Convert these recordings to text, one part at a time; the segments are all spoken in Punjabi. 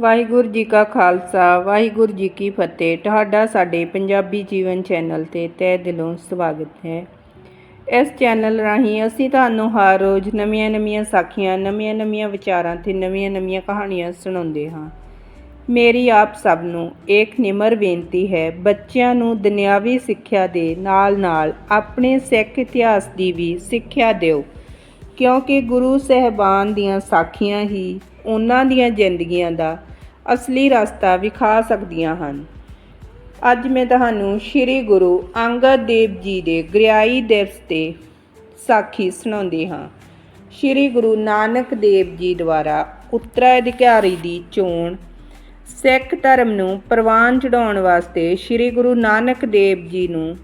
ਵਾਹਿਗੁਰੂ ਜੀ ਕਾ ਖਾਲਸਾ, ਵਾਹਿਗੁਰੂ ਜੀ ਕੀ ਫਤਿਹ। ਤੁਹਾਡਾ ਸਾਡੇ ਪੰਜਾਬੀ ਜੀਵਨ ਚੈਨਲ ਤੇ ਤਹਿ ਦਿਲੋਂ ਸਵਾਗਤ ਹੈ। ਇਸ ਚੈਨਲ ਰਾਹੀਂ ਅਸੀਂ ਤੁਹਾਨੂੰ ਹਰ ਰੋਜ਼ ਨਵੀਆਂ-ਨਵੀਆਂ ਸਾਖੀਆਂ, ਨਵੀਆਂ-ਨਵੀਆਂ ਵਿਚਾਰਾਂ ਤੇ ਨਵੀਆਂ-ਨਵੀਆਂ ਕਹਾਣੀਆਂ ਸੁਣਾਉਂਦੇ ਹਾਂ। ਮੇਰੀ ਆਪ ਸਭ ਨੂੰ ਇੱਕ ਨਿਮਰ ਬੇਨਤੀ ਹੈ, ਬੱਚਿਆਂ ਨੂੰ ਦੁਨਿਆਵੀ ਸਿੱਖਿਆ ਦੇ ਨਾਲ-ਨਾਲ ਆਪਣੇ ਸਿੱਖ ਇਤਿਹਾਸ ਦੀ ਵੀ ਸਿੱਖਿਆ ਦਿਓ। ਕਿਉਂਕਿ ਗੁਰੂ ਸਹਿਬਾਨ ਦੀਆਂ ਸਾਖੀਆਂ ਹੀ ਉਹਨਾਂ ਦੀਆਂ ਜ਼ਿੰਦਗੀਆਂ ਦਾ ਅਸਲੀ ਰਸਤਾ ਵਿਖਾ ਸਕਦੀਆਂ ਹਨ। ਅੱਜ ਮੈਂ ਤੁਹਾਨੂੰ ਸ੍ਰੀ ਗੁਰੂ ਅੰਗਦ ਦੇਵ ਜੀ ਦੇ ਗ੍ਰਿਆਈ ਦਿਵਸ ਤੇ ਸਾਖੀ ਸੁਣਾਉਂਦੀ ਹਾਂ। ਸ੍ਰੀ ਗੁਰੂ ਨਾਨਕ ਦੇਵ ਜੀ ਦੁਆਰਾ ਉੱਤਰਾਧਿਕਾਰੀ ਦੀ ਚੋਣ, ਸਿੱਖ ਧਰਮ ਨੂੰ ਪ੍ਰਵਾਨ ਚੜਾਉਣ ਵਾਸਤੇ ਸ੍ਰੀ ਗੁਰੂ ਨਾਨਕ ਦੇਵ ਜੀ ਨੂੰ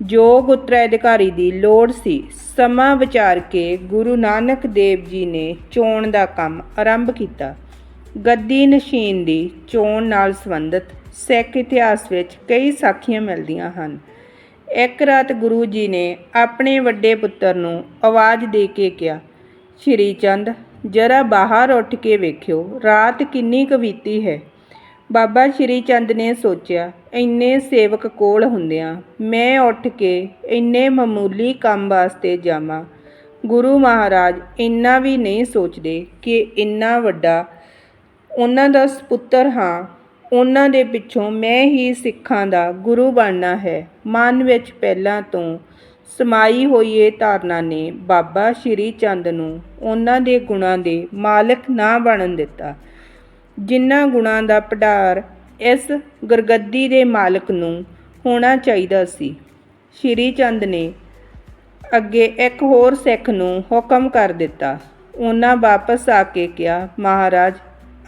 ਯੋਗ ਉੱਤਰਾਧਿਕਾਰੀ ਦੀ ਲੋੜ ਸੀ, ਸਮਾਂ ਵਿਚਾਰ ਕੇ ਗੁਰੂ ਨਾਨਕ ਦੇਵ ਜੀ ਨੇ ਚੋਣ ਦਾ ਕੰਮ ਆਰੰਭ ਕੀਤਾ। ਗੱਦੀ ਨਸ਼ੀਨ ਦੀ ਚੋਣ ਨਾਲ ਸੰਬੰਧਿਤ ਸਿੱਖ ਇਤਿਹਾਸ ਵਿੱਚ ਕਈ ਸਾਖੀਆਂ ਮਿਲਦੀਆਂ ਹਨ। ਇੱਕ ਰਾਤ ਗੁਰੂ ਜੀ ਨੇ ਆਪਣੇ ਵੱਡੇ ਪੁੱਤਰ ਨੂੰ ਆਵਾਜ਼ ਦੇ ਕੇ ਕਿਹਾ, ਸ਼੍ਰੀ ਚੰਦ, ਜਰਾ ਬਾਹਰ ਉੱਠ ਕੇ ਵੇਖਿਓ, ਰਾਤ ਕਿੰਨੀ ਕਵੀਤੀ ਹੈ। ਬਾਬਾ ਸ਼੍ਰੀ ਚੰਦ ਨੇ ਸੋਚਿਆ, ਇੰਨੇ ਸੇਵਕ ਕੋਲ ਹੁੰਦਿਆਂ ਮੈਂ ਉੱਠ ਕੇ ਇੰਨੇ ਮਾਮੂਲੀ ਕੰਮ ਵਾਸਤੇ ਜਾਵਾਂ। ਗੁਰੂ ਮਹਾਰਾਜ ਇੰਨਾ ਵੀ ਨਹੀਂ ਸੋਚਦੇ ਕਿ ਇੰਨਾ ਵੱਡਾ ਉਹਨਾਂ ਦਾ ਸਪੁੱਤਰ ਹਾਂ, ਉਹਨਾਂ ਦੇ ਪਿੱਛੋਂ ਮੈਂ ਹੀ ਸਿੱਖਾਂ ਦਾ ਗੁਰੂ ਬਣਨਾ ਹੈ। ਮਨ ਵਿੱਚ ਪਹਿਲਾਂ ਤੋਂ ਸਮਾਈ ਹੋਈ ਇਹ ਧਾਰਨਾ ਨੇ ਬਾਬਾ ਸ਼੍ਰੀ ਚੰਦ ਨੂੰ ਉਹਨਾਂ ਦੇ ਗੁਣਾਂ ਦੇ ਮਾਲਕ ਨਾ ਬਣਨ ਦਿੱਤਾ। ਜਿਨ੍ਹਾਂ ਗੁਣਾਂ ਦਾ ਭੰਡਾਰ ਇਸ ਗੁਰਗੱਦੀ ਦੇ ਮਾਲਕ ਨੂੰ ਹੋਣਾ ਚਾਹੀਦਾ ਸੀ। ਸ਼੍ਰੀ ਚੰਦ ਨੇ ਅੱਗੇ ਇੱਕ ਹੋਰ ਸਿੱਖ ਨੂੰ ਹੁਕਮ ਕਰ ਦਿੱਤਾ। ਉਹਨਾਂ ਵਾਪਸ ਆ ਕੇ ਕਿਹਾ, ਮਹਾਰਾਜ,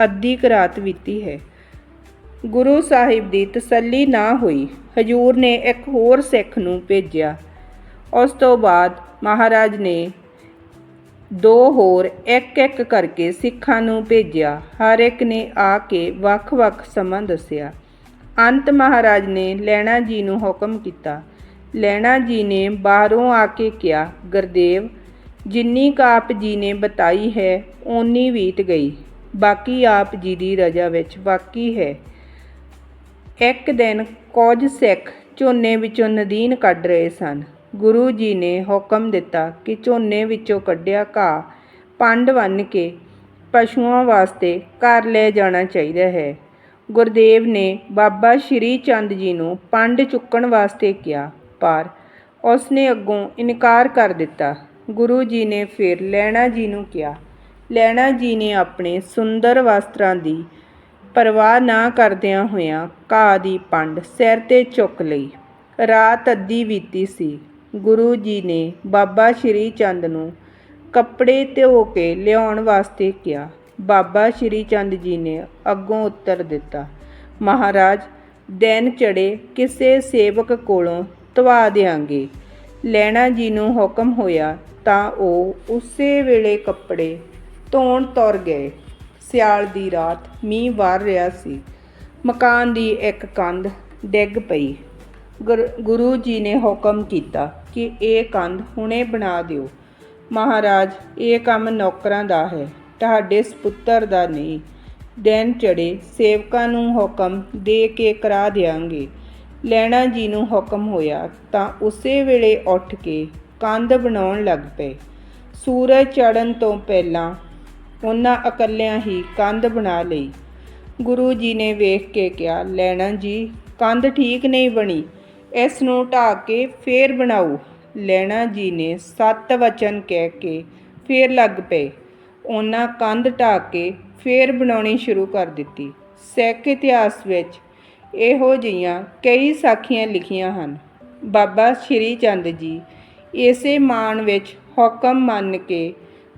ਅੱਧੀ ਕੁ ਰਾਤ ਬੀਤੀ ਹੈ। ਗੁਰੂ ਸਾਹਿਬ ਦੀ ਤਸੱਲੀ ਨਾ ਹੋਈ। ਹਜੂਰ ਨੇ ਇੱਕ ਹੋਰ ਸਿੱਖ ਨੂੰ ਭੇਜਿਆ। ਉਸ ਤੋਂ ਬਾਅਦ ਮਹਾਰਾਜ ਨੇ ਦੋ ਹੋਰ ਇੱਕ ਇੱਕ ਕਰਕੇ ਸਿੱਖਾਂ ਨੂੰ ਭੇਜਿਆ। ਹਰ ਇੱਕ ਨੇ ਆ ਕੇ ਵੱਖ-ਵੱਖ ਸਮਾਂ ਦੱਸਿਆ। ਅੰਤ ਮਹਾਰਾਜ ਨੇ ਲੈਣਾ ਜੀ ਨੂੰ ਹੁਕਮ ਕੀਤਾ। ਲੈਣਾ ਜੀ ਨੇ ਬਾਹਰੋਂ ਆ ਕੇ ਕਿਹਾ, ਗੁਰਦੇਵ, ਜਿੰਨੀ ਕੁ ਆਪ ਜੀ ਨੇ ਬਤਾਈ ਹੈ, ਓਨੀ ਬੀਤ ਗਈ। ਬਾਕੀ ਆਪ ਜੀ ਦੀ ਰਜਾ ਵਿੱਚ ਬਾਕੀ ਹੈ। ਇੱਕ ਦਿਨ ਕੁਝ ਸਿੱਖ ਝੋਨੇ ਵਿੱਚੋਂ ਨਦੀਨ ਕੱਢ ਰਹੇ ਸਨ। ਗੁਰੂ ਜੀ ਨੇ ਹੁਕਮ ਦਿੱਤਾ ਕਿ ਝੋਨੇ ਵਿੱਚੋਂ ਕੱਢਿਆ ਘਾਹ ਪੰਡ ਬੰਨ੍ਹ ਕੇ ਪਸ਼ੂਆਂ ਵਾਸਤੇ ਘਰ ਲੈ ਜਾਣਾ ਚਾਹੀਦਾ ਹੈ। ਗੁਰਦੇਵ ਨੇ ਬਾਬਾ ਸ਼੍ਰੀ ਚੰਦ ਜੀ ਨੂੰ ਪੰਡ ਚੁੱਕਣ ਵਾਸਤੇ ਕਿਹਾ, ਪਰ ਉਸ ਨੇ ਅੱਗੋਂ ਇਨਕਾਰ ਕਰ ਦਿੱਤਾ। ਗੁਰੂ ਜੀ ਨੇ ਫਿਰ ਲੈਣਾ ਜੀ ਨੂੰ ਕਿਹਾ, ਲੈਣਾ ਜੀ ਨੇ ਆਪਣੇ ਸੁੰਦਰ ਵਸਤਰਾਂ ਦੀ ਪਰਵਾਹ ਨਾ ਕਰਦਿਆਂ ਹੋਇਆਂ ਘਾਹ ਦੀ ਪੰਡ ਸਿਰ ਤੇ ਚੁੱਕ ਲਈ। ਰਾਤ ਅੱਧੀ ਬੀਤੀ ਸੀ। ਗੁਰੂ ਜੀ ਨੇ ਬਾਬਾ ਸ਼੍ਰੀ ਚੰਦ ਨੂੰ ਕੱਪੜੇ ਧੋ ਕੇ ਲਿਆਉਣ ਵਾਸਤੇ ਕਿਹਾ। ਬਾਬਾ ਸ਼੍ਰੀ ਚੰਦ ਜੀ ਨੇ ਅੱਗੋਂ ਉੱਤਰ ਦਿੱਤਾ, ਮਹਾਰਾਜ, ਦਿਨ ਚੜੇ ਕਿਸੇ ਸੇਵਕ ਕੋਲੋਂ ਧਵਾ ਦਿਆਂਗੇ। ਲੈਣਾ ਜੀ ਨੂੰ ਹੁਕਮ ਹੋਇਆ ਤਾਂ ਉਹ ਉਸੇ ਵੇਲੇ ਕੱਪੜੇ ਧੋਣ ਤੁਰ ਗਏ। ਸਿਆਲ ਦੀ ਰਾਤ ਮੀਂਹ ਵਰ ਰਿਹਾ ਸੀ। ਮਕਾਨ ਦੀ ਇੱਕ ਕੰਧ ਡਿੱਗ ਪਈ। ਗੁਰੂ ਜੀ ਨੇ ਹੁਕਮ ਕੀਤਾ ਕਿ ਇਹ ਕੰਧ ਹੁਣੇ ਬਣਾ ਦਿਓ। ਮਹਾਰਾਜ, ਇਹ ਕੰਮ ਨੌਕਰਾਂ ਦਾ ਹੈ, ਤੁਹਾਡੇ ਸੁਪੁੱਤਰ ਦਾ ਨਹੀਂ। ਦਿਨ ਚੜੇ ਸੇਵਕਾਂ ਨੂੰ ਹੁਕਮ ਦੇ ਕੇ ਕਰਾ ਦਿਆਂਗੇ। ਲੈਣਾ ਜੀ ਨੂੰ ਹੁਕਮ ਹੋਇਆ ਤਾਂ ਉਸੇ ਵੇਲੇ ਉੱਠ ਕੇ ਕੰਧ ਬਣਾਉਣ ਲੱਗ ਪਏ। ਸੂਰਜ ਚੜ੍ਹਨ ਤੋਂ ਪਹਿਲਾਂ ਉਹਨਾਂ ਇਕੱਲਿਆਂ ਹੀ ਕੰਧ ਬਣਾ ਲਈ। ਗੁਰੂ ਜੀ ਨੇ ਵੇਖ ਕੇ ਕਿਹਾ, ਲੈਣਾ ਜੀ, ਕੰਧ ਠੀਕ ਨਹੀਂ ਬਣੀ। ਇਸ ਨੂੰ ਢਾਹ ਕੇ ਫੇਰ ਬਣਾਓ। ਲੈਣਾ ਜੀ ਨੇ ਸੱਤ ਵਚਨ ਕਹਿ ਕੇ ਫੇਰ ਲੱਗ ਪਏ। ਉਹਨਾਂ ਕੰਧ ਢਾਹ ਕੇ ਫੇਰ ਬਣਾਉਣੀ ਸ਼ੁਰੂ ਕਰ ਦਿੱਤੀ। ਸਿੱਖ ਇਤਿਹਾਸ ਵਿੱਚ ਇਹੋ ਜਿਹੀਆਂ ਕਈ ਸਾਖੀਆਂ ਲਿਖੀਆਂ ਹਨ। ਬਾਬਾ ਸ਼੍ਰੀ ਚੰਦ ਜੀ ਇਸੇ ਮਾਣ ਵਿੱਚ ਹੁਕਮ ਮੰਨ ਕੇ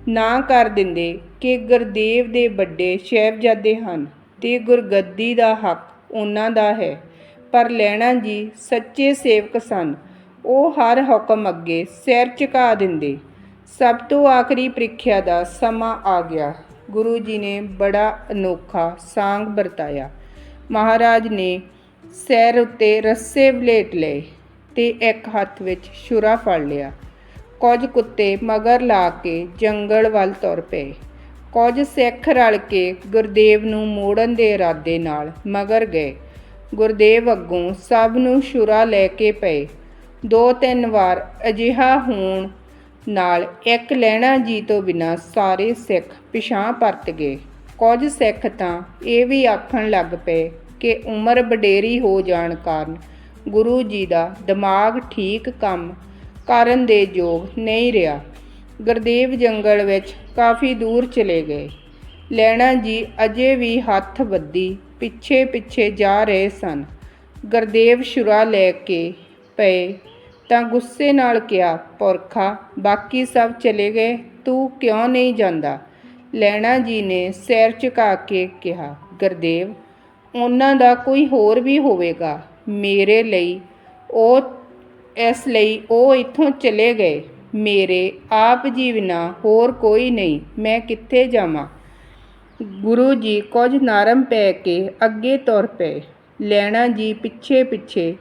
ਨਾ ਕਰ ਦਿੰਦੇ ਕਿ ਗੁਰਦੇਵ ਦੇ ਵੱਡੇ ਸ਼ਹਿਬਜ਼ਾਦੇ ਹਨ ਤੇ ਗੁਰਗੱਦੀ ਦਾ ਹੱਕ ਉਹਨਾਂ ਦਾ ਹੈ। ਪਰ ਲੈਣਾ ਜੀ ਸੱਚੇ ਸੇਵਕ ਸਨ। ਉਹ ਹਰ ਹੁਕਮ ਅੱਗੇ ਸਿਰ ਝੁਕਾ ਦਿੰਦੇ। ਸਭ ਤੋਂ ਆਖਰੀ ਪ੍ਰੀਖਿਆ ਦਾ ਸਮਾਂ ਆ ਗਿਆ। ਗੁਰੂ ਜੀ ਨੇ ਬੜਾ ਅਨੋਖਾ ਸਾਂਗ ਵਰਤਾਇਆ। ਮਹਾਰਾਜ ਨੇ ਸਿਰ ਉੱਤੇ ਰੱਸੇ ਵਲੇਟ ਲਏ ਤੇ ਇੱਕ ਹੱਥ ਵਿੱਚ ਛੁਰਾ ਫੜ ਲਿਆ। ਕੁਝ ਕੁੱਤੇ ਮਗਰ ਲਾ ਕੇ ਜੰਗਲ ਵੱਲ ਤੁਰ ਪਏ। ਕੁਝ ਸਿੱਖ ਰਲ ਕੇ ਗੁਰਦੇਵ ਨੂੰ ਮੋੜਨ ਦੇ ਇਰਾਦੇ ਨਾਲ ਮਗਰ ਗਏ। ਗੁਰਦੇਵ ਅੱਗੋਂ ਸਭ ਨੂੰ ਸ਼ੁਰਾ ਲੈ ਕੇ ਪਏ। ਦੋ ਤਿੰਨ ਵਾਰ ਅਜਿਹਾ ਹੋਣ ਨਾਲ ਇੱਕ ਲਹਿਣਾ ਜੀ ਤੋਂ ਬਿਨਾਂ ਸਾਰੇ ਸਿੱਖ ਪਿਛਾਂ ਪਰਤ ਗਏ। ਕੁਝ ਸਿੱਖ ਤਾਂ ਇਹ ਵੀ ਆਖਣ ਲੱਗ ਪਏ ਕਿ ਉਮਰ ਵਡੇਰੀ ਹੋ ਜਾਣ ਕਾਰਨ ਗੁਰੂ ਜੀ ਦਾ ਦਿਮਾਗ ਠੀਕ ਕੰਮ ਕਰਨ ਦੇ ਯੋਗ ਨਹੀਂ ਰਿਹਾ। ਗੁਰਦੇਵ ਜੰਗਲ ਵਿੱਚ ਕਾਫੀ ਦੂਰ ਚਲੇ ਗਏ। ਲੈਣਾ ਜੀ ਅਜੇ ਵੀ ਹੱਥ ਬੱਧੀ ਪਿੱਛੇ ਪਿੱਛੇ ਜਾ ਰਹੇ ਸਨ। ਗੁਰਦੇਵ ਸ਼ੁਰਾ ਲੈ ਕੇ ਪਏ, ਤਾਂ ਗੁੱਸੇ ਨਾਲ ਕਿਹਾ, ਪੁਰਖਾ, ਬਾਕੀ ਸਭ ਚਲੇ ਗਏ, ਤੂੰ ਕਿਉਂ ਨਹੀਂ ਜਾਂਦਾ? ਲੈਣਾ ਜੀ ਨੇ ਸਿਰ ਝੁਕਾ ਕੇ ਕਿਹਾ, ਗੁਰਦੇਵ, ਉਹਨਾਂ ਦਾ ਕੋਈ ਹੋਰ ਵੀ ਹੋਵੇਗਾ। ਮੇਰੇ ਲਈ ਉਹ, ਇਸ ਲਈ ਉਹ ਇੱਥੋਂ ਚਲੇ ਗਏ। ਮੇਰੇ ਆਪ ਜੀ ਬਿਨਾਂ ਹੋਰ ਕੋਈ ਨਹੀਂ, ਮੈਂ ਕਿੱਥੇ ਜਾਵਾਂ? ਗੁਰੂ ਜੀ ਕੁਝ ਨਰਮ ਪੈ ਕੇ ਅੱਗੇ ਤੁਰ ਪਏ। ਲੈਣਾ ਜੀ ਪਿੱਛੇ ਪਿੱਛੇ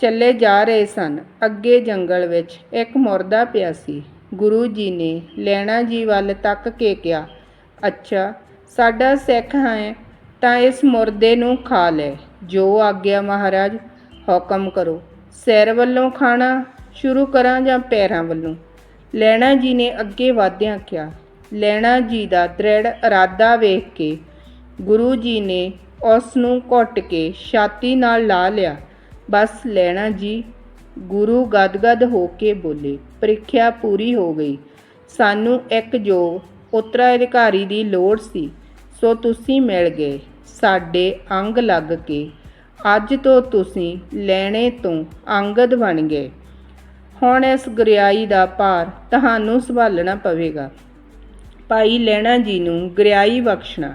ਚੱਲੇ ਜਾ ਰਹੇ ਸਨ। ਅੱਗੇ ਜੰਗਲ ਵਿੱਚ ਇੱਕ ਮੁਰਦਾ ਪਿਆ ਸੀ। ਗੁਰੂ ਜੀ ਨੇ ਲੈਣਾ ਜੀ ਵੱਲ ਤੱਕ ਕੇ ਕਿਹਾ, ਅੱਛਾ, ਸਾਡਾ ਸਿੱਖ ਹੈ, ਤਾਂ ਇਸ ਮੁਰਦੇ ਨੂੰ ਖਾ ਲੈ। ਜੋ ਆਗਿਆ ਮਹਾਰਾਜ, ਹੁਕਮ ਕਰੋ। ਸਿਰ ਵੱਲੋਂ ਖਾਣਾ ਸ਼ੁਰੂ ਕਰਾਂ ਜਾਂ ਪੈਰਾਂ ਵੱਲੋਂ? ਲੈਣਾ ਜੀ ਨੇ ਅੱਗੇ ਵਧਦਿਆਂ ਕਿਹਾ ਲੈਣਾ ਜੀ ਦਾ ਦ੍ਰਿੜ ਇਰਾਦਾ ਵੇਖ ਕੇ ਗੁਰੂ ਜੀ ਨੇ ਉਸ ਨੂੰ ਘੁੱਟ ਕੇ ਛਾਤੀ ਨਾਲ ਲਾ ਲਿਆ। ਬਸ ਲੈਣਾ ਜੀ। ਗੁਰੂ ਗਦਗਦ ਹੋ ਕੇ ਬੋਲੇ। ਪ੍ਰੀਖਿਆ ਪੂਰੀ ਹੋ ਗਈ। ਸਾਨੂੰ ਇੱਕ ਜੋ ਉੱਤਰਾਧਿਕਾਰੀ ਦੀ ਲੋੜ ਸੀ, ਸੋ ਤੁਸੀਂ ਮਿਲ ਗਏ। ਸਾਡੇ ਅੰਗ ਲੱਗ ਕੇ। ਅੱਜ ਤੋਂ ਤੁਸੀਂ ਲੈਣੇ ਤੋਂ ਅੰਗਦ ਬਣ ਗਏ। ਹੁਣ ਇਸ ਗੁਰਿਆਈ ਦਾ ਭਾਰ ਤੁਹਾਨੂੰ ਸੰਭਾਲਣਾ ਪਵੇਗਾ। ਭਾਈ ਲੈਣਾ ਜੀ ਨੂੰ ਗੁਰਿਆਈ ਬਖਸ਼ਣਾ।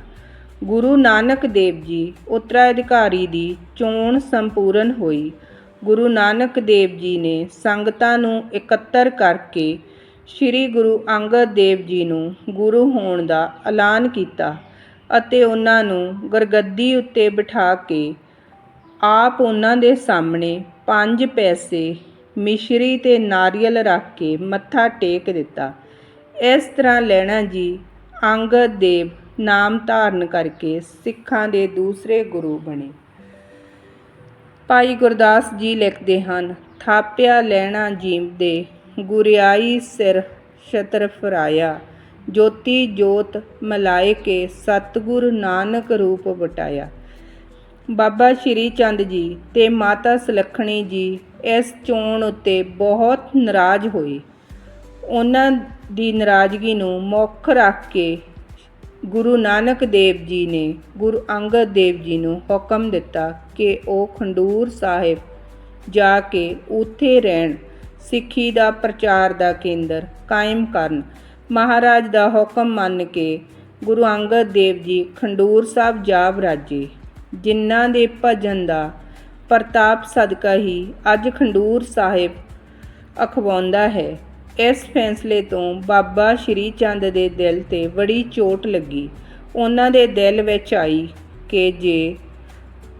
ਗੁਰੂ ਨਾਨਕ ਦੇਵ ਜੀ ਉੱਤਰਾਧਿਕਾਰੀ ਦੀ ਚੋਣ ਸੰਪੂਰਨ ਹੋਈ। ਗੁਰੂ ਨਾਨਕ ਦੇਵ ਜੀ ਨੇ ਸੰਗਤਾਂ ਨੂੰ ਇਕੱਤਰ ਕਰਕੇ ਸ੍ਰੀ ਗੁਰੂ ਅੰਗਦ ਦੇਵ ਜੀ ਨੂੰ ਗੁਰੂ ਹੋਣ ਦਾ ਐਲਾਨ ਕੀਤਾ ਅਤੇ ਉਹਨਾਂ ਨੂੰ ਗਰਗੱਦੀ ਉੱਤੇ ਬਿਠਾ ਕੇ ਆਪ ਉਹਨਾਂ ਦੇ ਸਾਹਮਣੇ ਪੰਜ ਪੈਸੇ ਮਿਸ਼ਰੀ ਤੇ ਨਾਰੀਅਲ ਰੱਖ ਕੇ ਮੱਥਾ ਟੇਕ ਦਿੱਤਾ। ਇਸ ਤਰ੍ਹਾਂ ਲਹਿਣਾ ਜੀ। ਅੰਗਦ ਦੇਵ ਨਾਮ ਧਾਰਨ ਕਰਕੇ ਸਿੱਖਾਂ ਦੇ ਦੂਸਰੇ ਗੁਰੂ ਬਣੇ। ਭਾਈ ਗੁਰਦਾਸ ਜੀ ਲਿਖਦੇ ਹਨ, ਥਾਪਿਆ ਲੈਣਾ ਜੀਵ ਦੇ, ਗੁਰਿਆਈ ਸਿਰ ਛਤਰ ਫਰਾਇਆ ਜੋਤੀ ਜੋਤ ਮਲਾਏ ਕੇ ਸਤਿਗੁਰ ਨਾਨਕ ਰੂਪ ਵਟਾਇਆ। ਬਾਬਾ ਸ਼੍ਰੀ ਚੰਦ ਜੀ ਤੇ ਮਾਤਾ ਸੁਲੱਖਣੀ ਜੀ ਇਸ ਚੋਣ ਉੱਤੇ ਬਹੁਤ ਨਾਰਾਜ਼ ਹੋਏ। ਉਹਨਾਂ ਦੀ ਨਾਰਾਜ਼ਗੀ ਨੂੰ ਮੁੱਖ ਰੱਖ ਕੇ ਗੁਰੂ ਨਾਨਕ ਦੇਵ ਜੀ ਨੇ ਗੁਰੂ ਅੰਗਦ ਦੇਵ ਜੀ ਨੂੰ ਹੁਕਮ ਦਿੱਤਾ ਕਿ ਉਹ ਖੰਡੂਰ ਸਾਹਿਬ ਜਾ ਕੇ ਉੱਥੇ ਰਹਿਣ, ਸਿੱਖੀ ਦਾ ਪ੍ਰਚਾਰ ਦਾ ਕੇਂਦਰ ਕਾਇਮ ਕਰਨ। ਮਹਾਰਾਜ ਦਾ ਹੁਕਮ ਮੰਨ ਕੇ ਗੁਰੂ ਅੰਗਦ ਦੇਵ ਜੀ ਖੰਡੂਰ ਸਾਹਿਬ ਜਾ ਰਾਜੇ, ਜਿਨ੍ਹਾਂ ਦੇ ਭਜਨ ਦਾ ਪ੍ਰਤਾਪ ਸਦਕਾ ਹੀ ਅੱਜ ਖੰਡੂਰ ਸਾਹਿਬ ਅਖਵਾਉਂਦਾ ਹੈ। ਇਸ ਫੈਸਲੇ ਤੋਂ ਬਾਬਾ ਸ਼੍ਰੀ ਚੰਦ ਦੇ ਦਿਲ ਤੇ ਬੜੀ ਚੋਟ ਲੱਗੀ। ਉਹਨਾਂ ਦੇ ਦਿਲ ਵਿੱਚ ਆਈ ਕਿ ਜੇ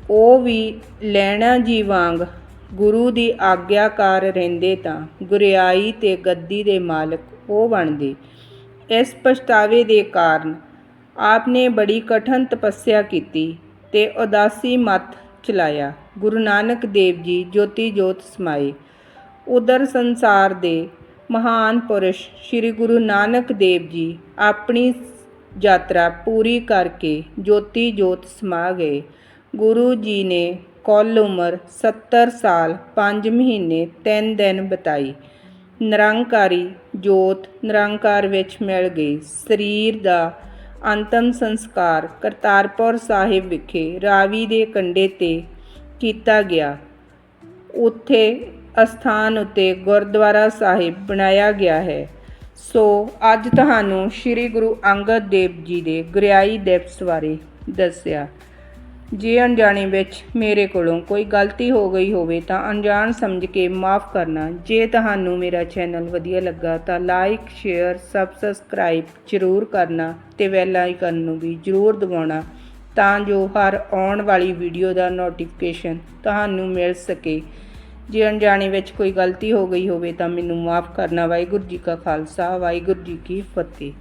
ਉਹ ਵੀ ਲੈਣਾ ਜੀ ਵਾਂਗ ਗੁਰੂ ਦੀ ਆਗਿਆਕਾਰ ਰਹਿੰਦੇ ਤਾਂ ਗੁਰਿਆਈ ਤੇ ਗੱਦੀ ਦੇ ਮਾਲਕ ਉਹ ਬਣਦੇ। ਇਸ ਪਛਤਾਵੇ ਦੇ ਕਾਰਨ ਆਪ ਨੇ ਬੜੀ ਕਠਨ ਤਪੱਸਿਆ ਕੀਤੀ ਤੇ ਉਦਾਸੀ ਮਤ ਚਲਾਇਆ। ਗੁਰੂ ਨਾਨਕ ਦੇਵ ਜੀ ਜੋਤੀ ਜੋਤ ਸਮਾਏ। ਉਦਰ ਸੰਸਾਰ ਦੇ ਮਹਾਨ ਪੁਰਸ਼ ਸ੍ਰੀ ਗੁਰੂ ਨਾਨਕ ਦੇਵ ਜੀ ਆਪਣੀ ਯਾਤਰਾ ਪੂਰੀ ਕਰਕੇ ਜੋਤੀ ਜੋਤ ਸਮਾ ਗਏ। ਗੁਰੂ ਜੀ ਨੇ ਕੁੱਲ ਉਮਰ 70 ਸਾਲ 5 ਮਹੀਨੇ 3 ਦਿਨ ਬਿਤਾਈ। ਨਿਰੰਕਾਰੀ ਜੋਤ ਨਿਰੰਕਾਰ ਵਿੱਚ ਮਿਲ ਗਈ। ਸਰੀਰ ਦਾ ਅੰਤਮ ਸੰਸਕਾਰ ਕਰਤਾਰਪੁਰ ਸਾਹਿਬ ਵਿਖੇ ਰਾਵੀ ਦੇ ਕੰਢੇ ਤੇ ਕੀਤਾ ਗਿਆ। ਉੱਥੇ ਅਸਥਾਨ ਉਤੇ ਗੁਰਦੁਆਰਾ ਸਾਹਿਬ ਬਣਾਇਆ ਗਿਆ ਹੈ। ਸੋ ਅੱਜ ਤੁਹਾਨੂੰ ਸ੍ਰੀ ਗੁਰੂ ਅੰਗਦ ਦੇਵ ਜੀ ਦੇ ਗੁਰਿਆਈ ਦਿਵਸ ਬਾਰੇ ਦੱਸਿਆ। ਜੇ ਅਣਜਾਣੇ ਵਿੱਚ ਮੇਰੇ ਕੋਲੋਂ ਕੋਈ ਗਲਤੀ ਹੋ ਗਈ ਹੋਵੇ ਤਾਂ ਅਣਜਾਣ ਸਮਝ ਕੇ ਮਾਫ ਕਰਨਾ। ਜੇ ਤੁਹਾਨੂੰ ਮੇਰਾ ਚੈਨਲ ਵਧੀਆ ਲੱਗਾ ਤਾਂ ਲਾਈਕ, ਸ਼ੇਅਰ, ਸਬਸਕ੍ਰਾਈਬ ਜ਼ਰੂਰ ਕਰਨਾ ਤੇ ਬੈਲ ਆਈਕਨ ਨੂੰ ਵੀ ਜ਼ਰੂਰ ਦਬਾਉਣਾ ਤਾਂ ਜੋ ਹਰ ਆਉਣ ਵਾਲੀ ਵੀਡੀਓ ਦਾ ਨੋਟੀਫਿਕੇਸ਼ਨ ਤੁਹਾਨੂੰ ਮਿਲ ਸਕੇ। ਜੇ ਅਣਜਾਣੇ ਵਿੱਚ ਕੋਈ ਗਲਤੀ ਹੋ ਗਈ ਹੋਵੇ ਤਾਂ ਮੈਨੂੰ ਮਾਫ ਕਰਨਾ। ਵਾਹਿਗੁਰੂ ਜੀ ਕਾ ਖਾਲਸਾ, ਵਾਹਿਗੁਰੂ ਜੀ ਕੀ ਫਤਿਹ।